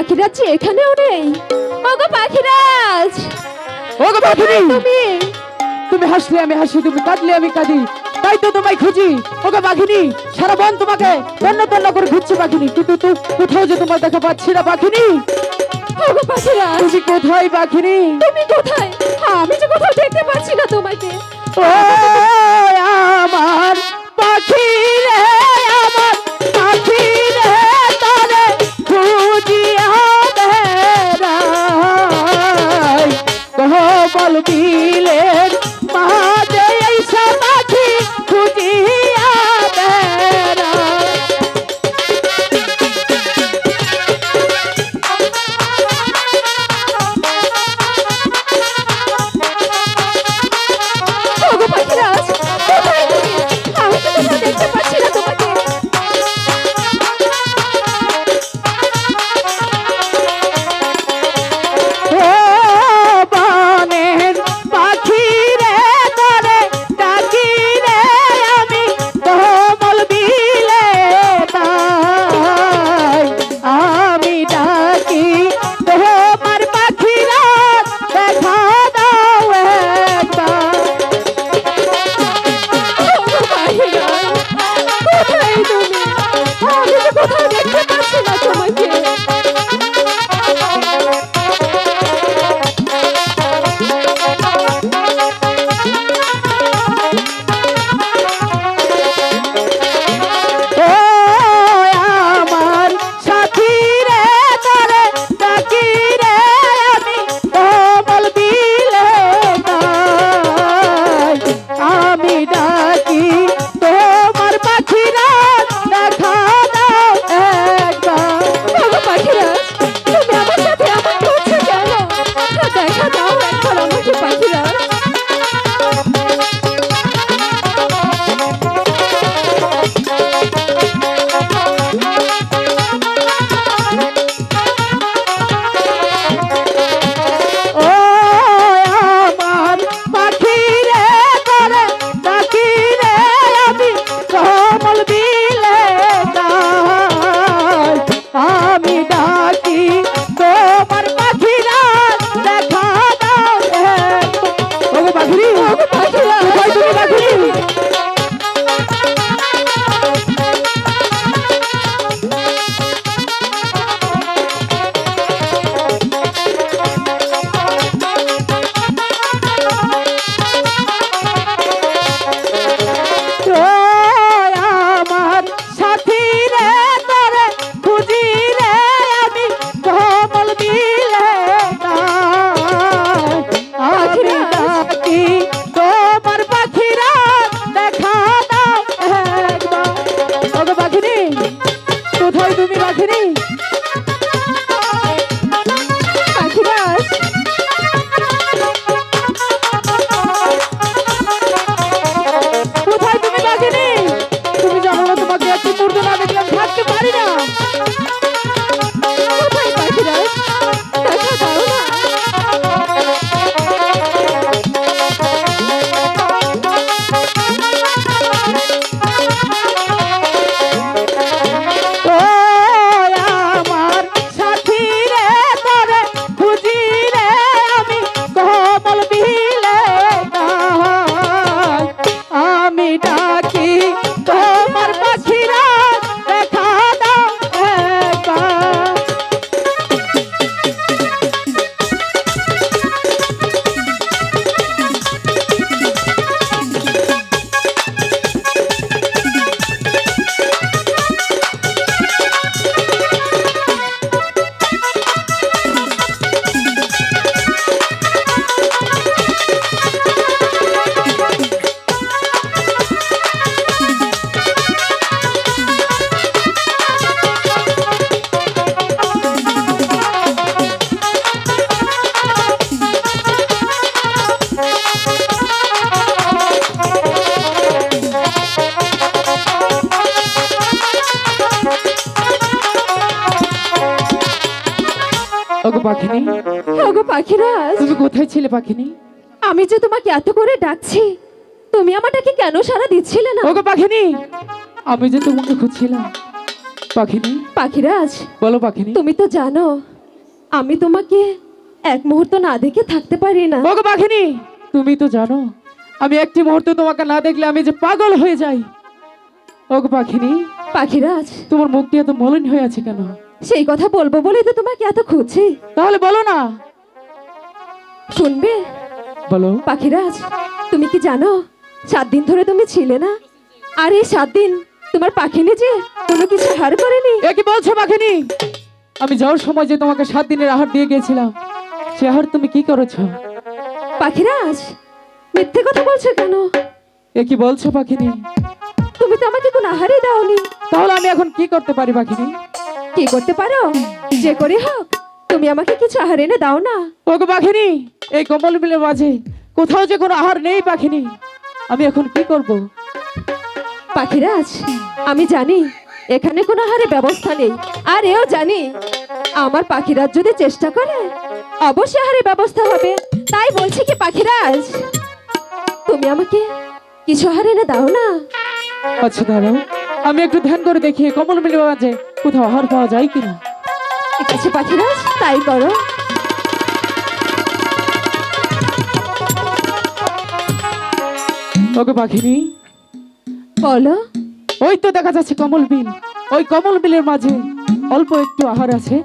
পাখিরাজ যে এখানেও নেই? ওগো পাখিরাজ! ওগো পাখিনি! তুমি? তুমি হাসলে আমি হাসি তুমি কাঁদলে আমি কাঁদি। তাই তো তোমায় খুঁজি। ওকে পাখিনি সারা বন তোমাকে তন্ন তন্ন করে খুঁজছে পাখিনি। কিন্তু তো কোথাও যে তোমার দেখা পাচ্ছি না পাখিনি। ওগো পাখিরাজ! তুমি কোথায় পাখিনি? তুমি কোথায়? আমি যে কোথাও দেখতে পাচ্ছি না তোমাকে। ও! কহবল পাখিনি? ওগো পাখিরাজ তুমি কোথায় ছিলে পাখিনি? আমি যে তোমাকে এত করে ডাকছি তুমি আমাটাকে কেন সারা দিচ্ছিলে না? ওগো পাখিনি আমি যে তোমাকে খুঁজছিলাম পাখিনি? পাখিরাজ বলো পাখিনি। তুমি তো জানো আমি তোমাকে এক মুহূর্ত না দেখে থাকতে পারি না। ওগো বাঘিনী তুমি তো জানো আমি একটি মুহূর্ত তোমাকে না দেখলে আমি যে পাগল হয়ে যাই। ওগো পাখিনি পাখিরাজ তোমার মুখটি এত মলিন হয়ে আছে কেন? সেই কথা বলব বলেই তো তোমাকে এত খুঁজছি। তাহলে বলো না। শুনবে? বলো। পাখিরাজ তুমি কি জানো সাত দিন ধরে তুমি ছিলে না? আর এই সাত দিন তোমার পাখিনি যে কোনো কিছু হার করেনি? এ কি বলছো পাখিনি? আমি যাওয়ার সময় যে তোমাকে সাত দিনের আহার দিয়ে গিয়েছিলাম সে আহার তুমি কি করেছ? পাখিরাজ মিথ্যে কথা বলছো কেন? এ কি বলছো পাখিনি? তুমি তো আমাকে কোনো আহারই দাওনি। তাহলে আমি এখন কি করতে পারি পাখিনি? কি করতে পারো? যে করে হোক তুমি আমাকে কিছু আহার এনে দাও না। ওগো পাখিনি এই কমল মিলের মাঝে কোথাও যে কোনো আহার নেই পাখিনি আমি এখন কি করব? পাখিরাজ আমি জানি এখানে কোনো আহারের ব্যবস্থা নেই আর এও জানি আমার পাখিরাজ যদি চেষ্টা করে অবশ্যই আহারের ব্যবস্থা হবে। তাই বলছি কি পাখিরাজ তুমি আমাকে কিছু আহার এনে দাও না। আচ্ছা দাঁড়াও আমি একটু ধ্যান করে দেখি কমল মিলের মাঝে কোথাও আহার পাওয়া যায় কিনা? ঠিক আছে পাখিরাজ তাই করো। ওগো পাখিনি। বলো। ওই তো দেখা যাচ্ছে কমল বিল। ওই কমল বিলের মাঝে অল্প একটু আহার আছে।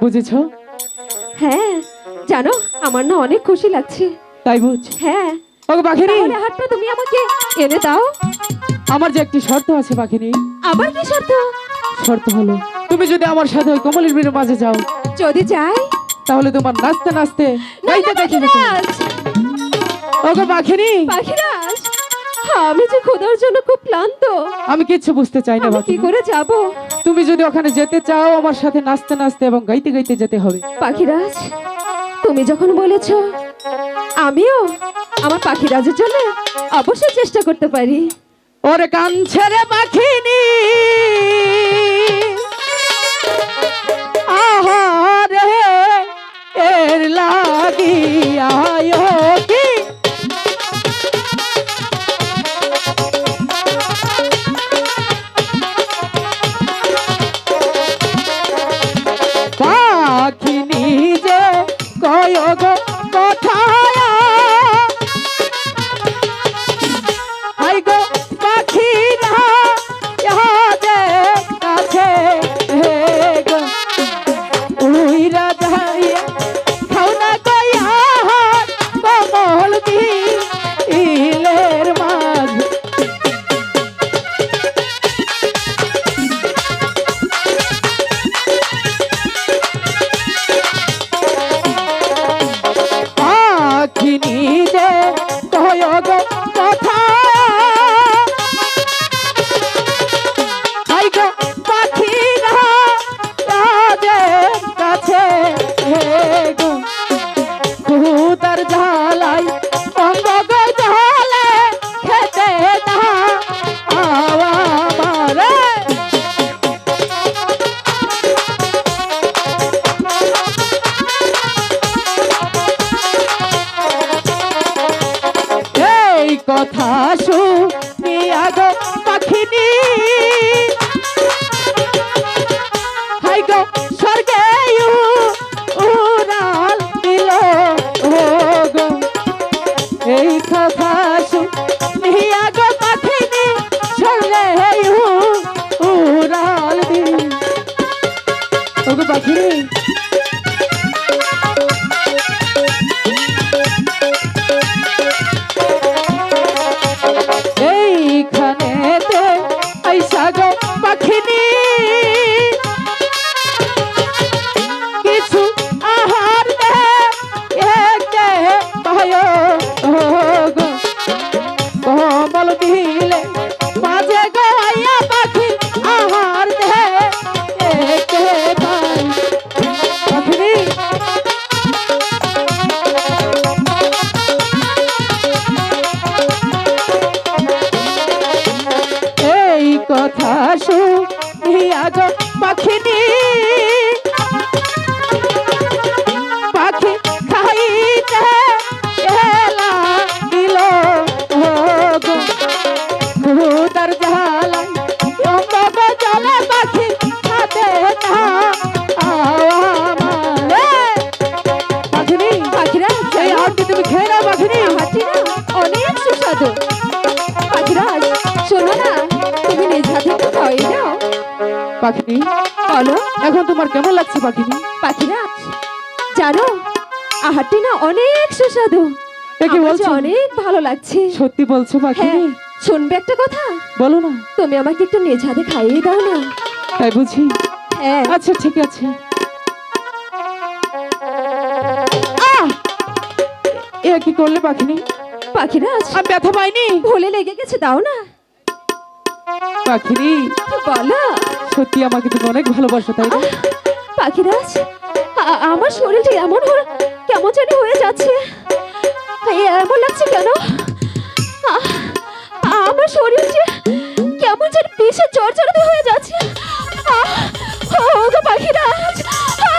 বুঝেছ? হ্যাঁ জানো আমার না অনেক খুশি লাগছে। তাই বুঝ। হ্যাঁ ওগো পাখিনি। আহারটা তুমি আমাকে এনে দাও। আমার যে একটি শর্ত আছে পাখিনি। আবার কি শর্ত? শর্ত হলো তুমি যদি আমার সাথে ওই কমলের বিলের মাঝে যাও যদি যাই? তাহলে তোমার নাচতে নাচতে গাইতে ওগো পাখিনি পাখিরাজ আমি যে খোদার জন্য খুব ক্লান্ত। আমি কিচ্ছু বুঝতে চাই না কি করে যাব? তুমি যদি ওখানে যেতে চাও আমার সাথে নাচতে নাচতে এবং গাইতে গাইতে যেতে হবে। পাখিরাজ তুমি যখন বলেছ আমিও আমার পাখিরাজের জন্য অবশ্যই চেষ্টা করতে পারি। ওরে গান ছেড়ে পাখিনি আহারে এর লাগিয়া yeah. কথা শুনিয়া পাখিনি। বলো এখন তোমার কেমন লাগছে পাখিনি? পাখিরাজ জানো আহারটি না অনেক সুস্বাদু। কি বলছো? অনেক ভালো লাগছে। সত্যি বলছো হ্যাঁ পাখিনি? শুনবে একটা কথা? বলো না। তুমি আমাকে একটু নিজ হাতে খাইয়ে দাও না। তাই বুঝি? হ্যাঁ। আচ্ছা ঠিক আছে। আহ! এ কি করলে পাখিনি? পাখিরাজ আমি ব্যথা পাইনি ভুলে লেগে গেছে দাও না। পাখিনি বলো, সত্যি আমাকে তুমি অনেক ভালোবাসো, তাই না? পাখিরাজ আমার শরীরটা এমন কেমন জানি হয়ে যাচ্ছে। এমন লাগছে কেন? আমার শরীরটা কেমন যেন বিষে চরচরাতে হয়ে যাচ্ছে। ও গো পাখিরাজ,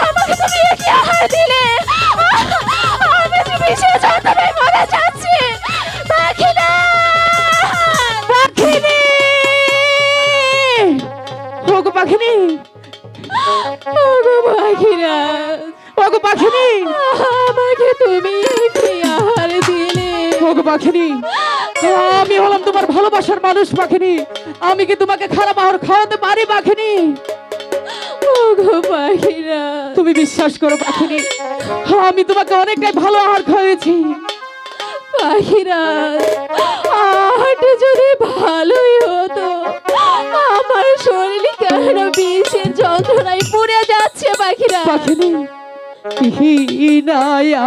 আমাকে তুমি কি আহার দিলে। ওগো পাখিনি। আমাকে তুমি আহার দিলে। ওগো পাখিনি আমি হলাম তোমার ভালোবাসার মানুষ পাখিনি। আমি কি তোমাকে খারাপ আহার খাওয়াতে পারি পাখিনি? ওগো পাখিরা। তুমি বিশ্বাস করো পাখিনি আমি তোমাকে অনেকটাই ভালো আহার খাওয়াইছি। পাখিরাজ। আহারটা যদি ভালোই হতো, আমার শরীর কেন বিষের যন্ত্রণায় পুড়ে যাচ্ছে পাখিরা পাখিনি নায়া